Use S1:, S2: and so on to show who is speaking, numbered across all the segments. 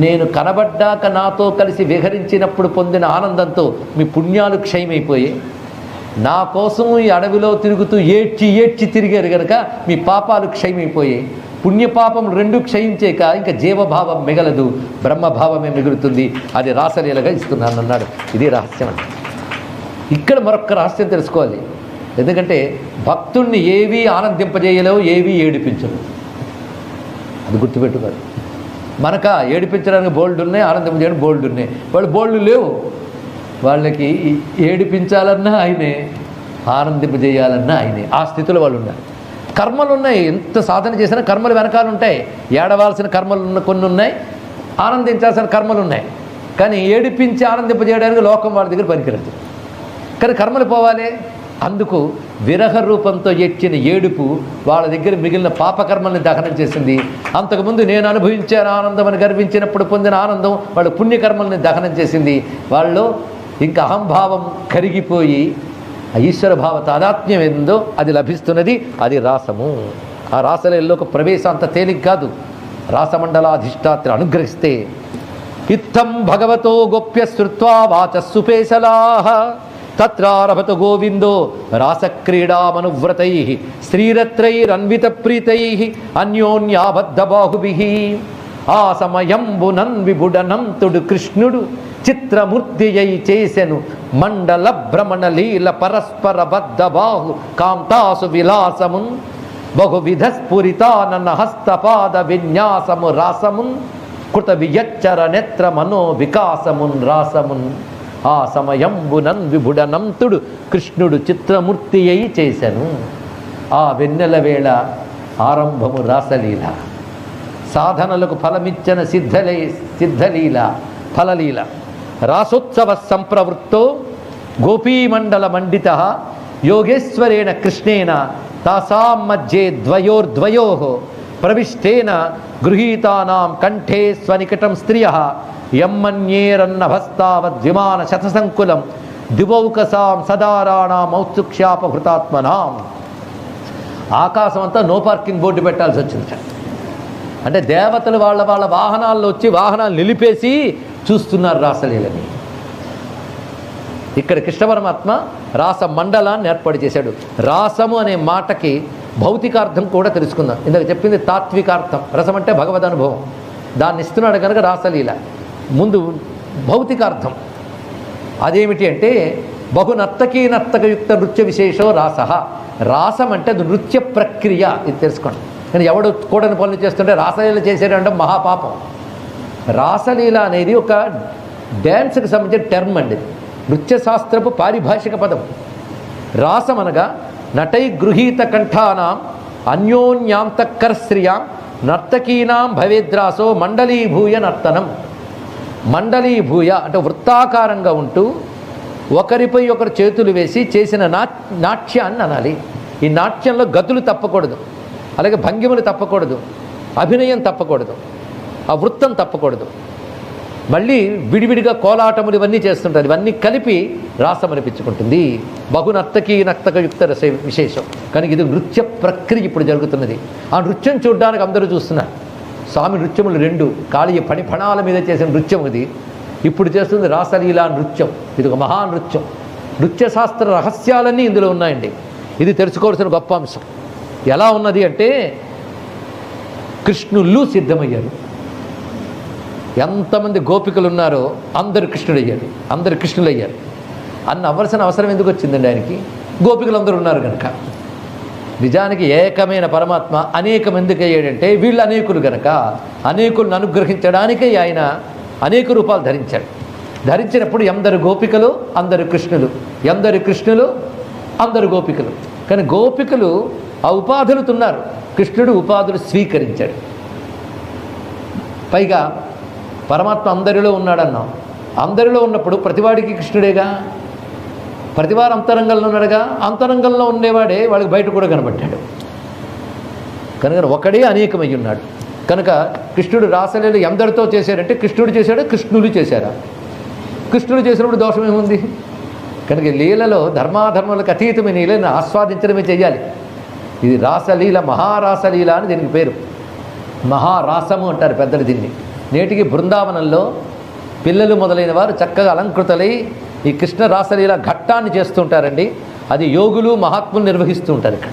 S1: నేను కనబడ్డాక నాతో కలిసి విహరించినప్పుడు పొందిన ఆనందంతో మీ పుణ్యాలు క్షయమైపోయి నా కోసం ఈ అడవిలో తిరుగుతూ ఏడ్చి ఏడ్చి తిరిగారు కనుక మీ పాపాలు క్షయమైపోయాయి పుణ్యపాపం రెండు క్షయించేక ఇంకా జీవభావం మిగలదు బ్రహ్మభావమే మిగులుతుంది అది రాసలీలగా ఇస్తున్నాను అన్నాడు. ఇది రహస్యం అంటే ఇక్కడ మరొక రహస్యం తెలుసుకోవాలి. ఎందుకంటే భక్తుణ్ణి ఏవీ ఆనందింపజేయలేవు ఏవీ ఏడిపించవు అది గుర్తుపెట్టుకోవాలి. మనక ఏడిపించడానికి బోల్డ్ ఉన్నాయి ఆనందింపజేయడానికి బోల్డ్ ఉన్నాయి. వాళ్ళు బోల్డ్ లేవు. వాళ్ళకి ఏడిపించాలన్నా ఆయనే ఆనందింపజేయాలన్నా ఆయనే. ఆ స్థితిలో వాళ్ళు ఉన్నారు. కర్మలు ఉన్నాయి. ఎంత సాధన చేసినా కర్మలు వెనకాల ఉంటాయి. ఏడవాల్సిన కర్మలు ఉన్న కొన్ని ఉన్నాయి. ఆనందించాల్సిన కర్మలు ఉన్నాయి. కానీ ఏడిపించి ఆనందింపజేయడానికి లోకం వాళ్ళ దగ్గర పనికిరదు. కానీ కర్మలు పోవాలి. అందుకు విరహ రూపంతో ఎచ్చిన ఏడుపు వాళ్ళ దగ్గర మిగిలిన పాపకర్మల్ని దహనం చేసింది. అంతకుముందు నేను అనుభవించాను ఆనందం అని గర్వించినప్పుడు పొందిన ఆనందం వాళ్ళ పుణ్యకర్మల్ని దహనం చేసింది. వాళ్ళు ఇంకా అహంభావం కరిగిపోయి ఆ ఈశ్వర భావ తాదాత్మ్యం ఏందో అది లభిస్తున్నది అది రాసము. ఆ రాసలలోకి ప్రవేశం అంత తేలిక కాదు. రాసమండలాధిష్టాత్ర అనుగ్రహిస్తే ఇత్తం భగవతో గోప్య శ్రుత్వా వాచస్సుపేశలా తత్రారభత గోవిందో రాసక్రీడామనువ్రతై శ్రీరత్రైరన్విత ప్రీతై అన్యోన్యాబద్ధ బాహుభి ఆ సమయంబునన్ విభుడనంతుడు కృష్ణుడు చిత్రమూర్తి అయి చేసెను మండల భ్రమణ లీల పరస్పర బద్ధ బాహు కాంతాసు విలాసమున్ బహువిధ స్ఫురితానన హస్తపాద విన్యాసము రాసమున్ కృత వియచ్చర నేత్ర మనో వికాసమున్ రాసమున్. ఆ సమయంబునన్ విభుడనంతుడు కృష్ణుడు చిత్రమూర్తి అయి చేశాను ఆ వెన్నెల వేళ ఆరంభము రాసలీల. సాధనలకు ఫలమిచ్చిన సిద్ధలే సిద్ధలీల ఫలలీల. రాసోత్సవ సంప్రవృత్తో గోపీమండల మండిత యోగేశ్వరేణ కృష్ణేన తాసాం మధ్యే ద్వయోర్ద్వయో ప్రవిష్టేన గృహీతానాం కంఠే స్వనికటం స్త్రియ యమ్మన్యేరన్నభస్తావద్విమాన శతసంకులం దివౌకసాం సదారాణాం ఔత్సుక్ష్యాపహృతాత్మనాం ఆకాశం అంతా నో పార్కింగ్ బోర్డు పెట్టాల్సి వచ్చింది. అంటే దేవతలు వాళ్ళ వాళ్ళ వాహనాల్లో వచ్చి వాహనాలు నిలిపేసి చూస్తున్నారు రాసలీలని. ఇక్కడ కృష్ణ పరమాత్మ రాస మండలాన్ని ఏర్పాటు చేశాడు. రాసము అనే మాటకి భౌతికార్థం కూడా తెలుసుకుందాం. ఇందాక చెప్పింది తాత్వికార్థం. రసం అంటే భగవద్ అనుభవం దాన్ని ఇస్తున్నాడు కనుక రాసలీల. ముందు భౌతికార్థం. అదేమిటి అంటే బహు నర్తకీ నర్తకయుక్త నృత్య విశేషో రాస. రాసం అంటే అది నృత్య ప్రక్రియ ఇది తెలుసుకోండి. కానీ ఎవడు కూడని పనులు చేస్తుంటే రాసలీల చేసేటంటే మహాపాపం. రాసలీల అనేది ఒక డ్యాన్స్కి సంబంధించిన టర్మ్ అండి. నృత్య శాస్త్రపు పారిభాషిక పదం. రాసం అనగా నటై గృహీత కంఠానాం అన్యోన్యాంతఃకరశ్రియాం నర్తకీనాం భవేద్రాసో మండలీభూయ నర్తనం. మండలీభూయ అంటే వృత్తాకారంగా ఉంటూ ఒకరిపై ఒకరు చేతులు వేసి చేసిన నా నాట్యాన్ని అనాలి. ఈ నాట్యంలో గతులు తప్పకూడదు. అలాగే భంగిమలు తప్పకూడదు. అభినయం తప్పకూడదు. ఆ వృత్తం తప్పకూడదు. మళ్ళీ విడివిడిగా కోలాటములు ఇవన్నీ చేస్తుంటారు. ఇవన్నీ కలిపి రాసం అనిపించుకుంటుంది బహునర్తకి నర్తకయుక్త రస విశేషం. కానీ ఇది నృత్య ప్రక్రియ ఇప్పుడు జరుగుతున్నది. ఆ నృత్యం చూడడానికి అందరూ చూస్తున్నారు. స్వామి నృత్యములు రెండు. కాళీయ పని ఫణాల మీద చేసిన నృత్యం ఇది. ఇప్పుడు చేస్తుంది రాసలీలా నృత్యం. ఇది ఒక మహానృత్యం. నృత్యం నృత్యశాస్త్ర రహస్యాలన్నీ ఇందులో ఉన్నాయండి. ఇది తెలుసుకోవాల్సిన గొప్ప అంశం. ఎలా ఉన్నది అంటే కృష్ణుళ్ళు సిద్ధమయ్యారు. ఎంతమంది గోపికలు ఉన్నారో అందరు కృష్ణుడయ్యారు. అందరు కృష్ణులయ్యారు. అన్న అవ్వాల్సిన అవసరం ఎందుకు వచ్చిందండి ఆయనకి? గోపికలు అందరూ ఉన్నారు కనుక నిజానికి ఏకమైన పరమాత్మ అనేకం ఎందుకు అయ్యాడంటే వీళ్ళు అనేకులు గనక అనేకులను అనుగ్రహించడానికే ఆయన అనేక రూపాలు ధరించాడు. ధరించినప్పుడు ఎందరు గోపికలు అందరు కృష్ణులు. ఎందరు కృష్ణులు అందరు గోపికలు. కానీ గోపికలు ఆ ఉపాధులు తున్నారు. కృష్ణుడు ఉపాధులు స్వీకరించాడు. పైగా పరమాత్మ అందరిలో ఉన్నాడన్నాం. అందరిలో ఉన్నప్పుడు ప్రతివాడికి కృష్ణుడేగా? ప్రతివారు అంతరంగంలో ఉన్నాడుగా అంతరంగంలో ఉండేవాడే వాళ్ళకి బయట కూడా కనబడ్డాడు. కనుక ఒకడే అనేకమై ఉన్నాడు. కనుక కృష్ణుడు రాసలీలు ఎందరితో చేశాడంటే కృష్ణుడు చేశాడు కృష్ణులు చేశారా? కృష్ణుడు చేసినప్పుడు దోషం ఏముంది? కనుక లీలలో ధర్మాధర్మాలకు అతీతమైన లీలను ఆస్వాదించడమే చేయాలి. ఇది రాసలీల మహారాసలీల అని దీనికి పేరు. మహారాసము అంటారు పెద్దలు దీన్ని. నేటికి బృందావనంలో పిల్లలు మొదలైన వారు చక్కగా అలంకృతలై ఈ కృష్ణ రాసలీల ఘట్టాన్ని చేస్తుంటారండి. అది యోగులు మహాత్ములు నిర్వహిస్తూ ఉంటారు ఇక్కడ.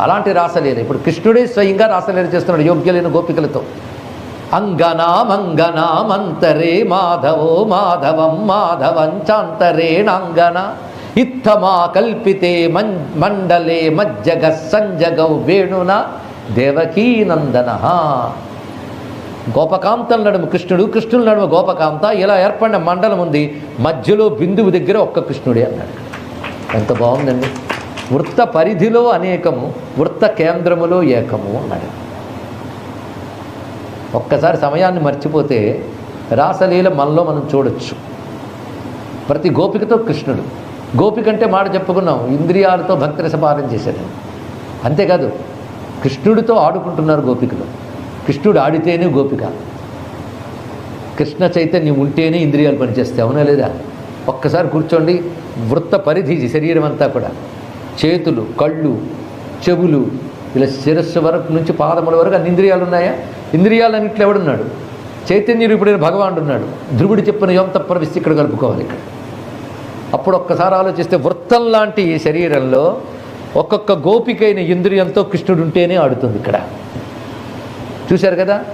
S1: అలాంటి రాసలీల. ఇప్పుడు కృష్ణుడే స్వయంగా రాసలీల చేస్తున్నాడు యోగ్యులైన గోపికలతో. అంగనామంగనామంతరే మాధవో మాధవం మాధవంచాంతరేణాంగన ఇత్తమా కల్పితే మన్ మండలే మజ్జగ సంజగౌ వేణున. దేవకీనందన గోపకాంతం నడుము కృష్ణుడు కృష్ణుడు నడుము గోపకాంత ఇలా ఏర్పడిన మండలం ఉంది. మధ్యలో బిందువు దగ్గర ఒక్క కృష్ణుడే అన్నాడు. ఎంత బాగుందండి. వృత్త పరిధిలో అనేకము వృత్త కేంద్రములో ఏకము అన్నాడు. ఒక్కసారి సమయాన్ని మర్చిపోతే రాసలీల మనలో మనం చూడొచ్చు. ప్రతి గోపికతో కృష్ణుడు. గోపిక అంటే మాట చెప్పుకున్నాం ఇంద్రియాలతో భక్తి రసపారం చేశాడు అంతేకాదు కృష్ణుడితో ఆడుకుంటున్నారు గోపికలు. కృష్ణుడు ఆడితేనే గోపిక. కృష్ణ చైతన్యం ఉంటేనే ఇంద్రియాలు పనిచేస్తాయి అవునా లేదా? ఒక్కసారి కూర్చోండి వృత్త పరిధి శరీరం అంతా కూడా. చేతులు కళ్ళు చెవులు ఇలా శిరస్సు వరకు నుంచి పాదముల వరకు అన్ని ఇంద్రియాలు ఉన్నాయా? ఇంద్రియాలన్నింటిలో ఎవడున్నాడు? చైతన్య రూపుడైన భగవానుడు ఉన్నాడు. ధ్రువుడు చెప్పిన యోంత తప్పనిస్తే ఇక్కడ కలుపుకోవాలి ఇక్కడ. అప్పుడు ఒక్కసారి ఆలోచిస్తే వృత్తం లాంటి ఈ శరీరంలో ఒక్కొక్క గోపికైన ఇంద్రియంతో కృష్ణుడు ఉంటేనే ఆడుతుంది ఇక్కడ. చూశారు కదా?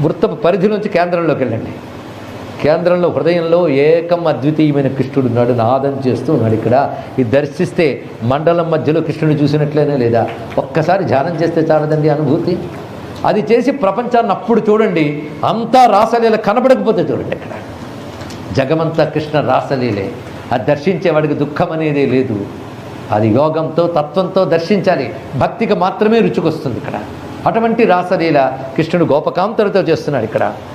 S1: వృత్తపు పరిధి నుంచి కేంద్రంలోకి వెళ్ళండి. కేంద్రంలో హృదయంలో ఏకం అద్వితీయమైన కృష్ణుడు ఉన్నాడు నాదం చేస్తూ ఉన్నాడు ఇక్కడ. ఇది దర్శిస్తే మండలం మధ్యలో కృష్ణుడు చూసినట్లేనే లేదా? ఒక్కసారి ధ్యానం చేస్తే చాలదండి అనుభూతి. అది చేసి ప్రపంచాన్ని అప్పుడు చూడండి అంతా రాసలీల కనబడకపోతే చూడండి ఇక్కడ జగమంతా కృష్ణ రాసలీలే. అది దర్శించేవాడికి దుఃఖం అనేది లేదు. అది యోగంతో తత్వంతో దర్శించాలి. భక్తికి మాత్రమే రుచికొస్తుంది ఇక్కడ. అటువంటి రాసలీల కృష్ణుడు గోపకాంతలతో చేస్తున్నాడు ఇక్కడ.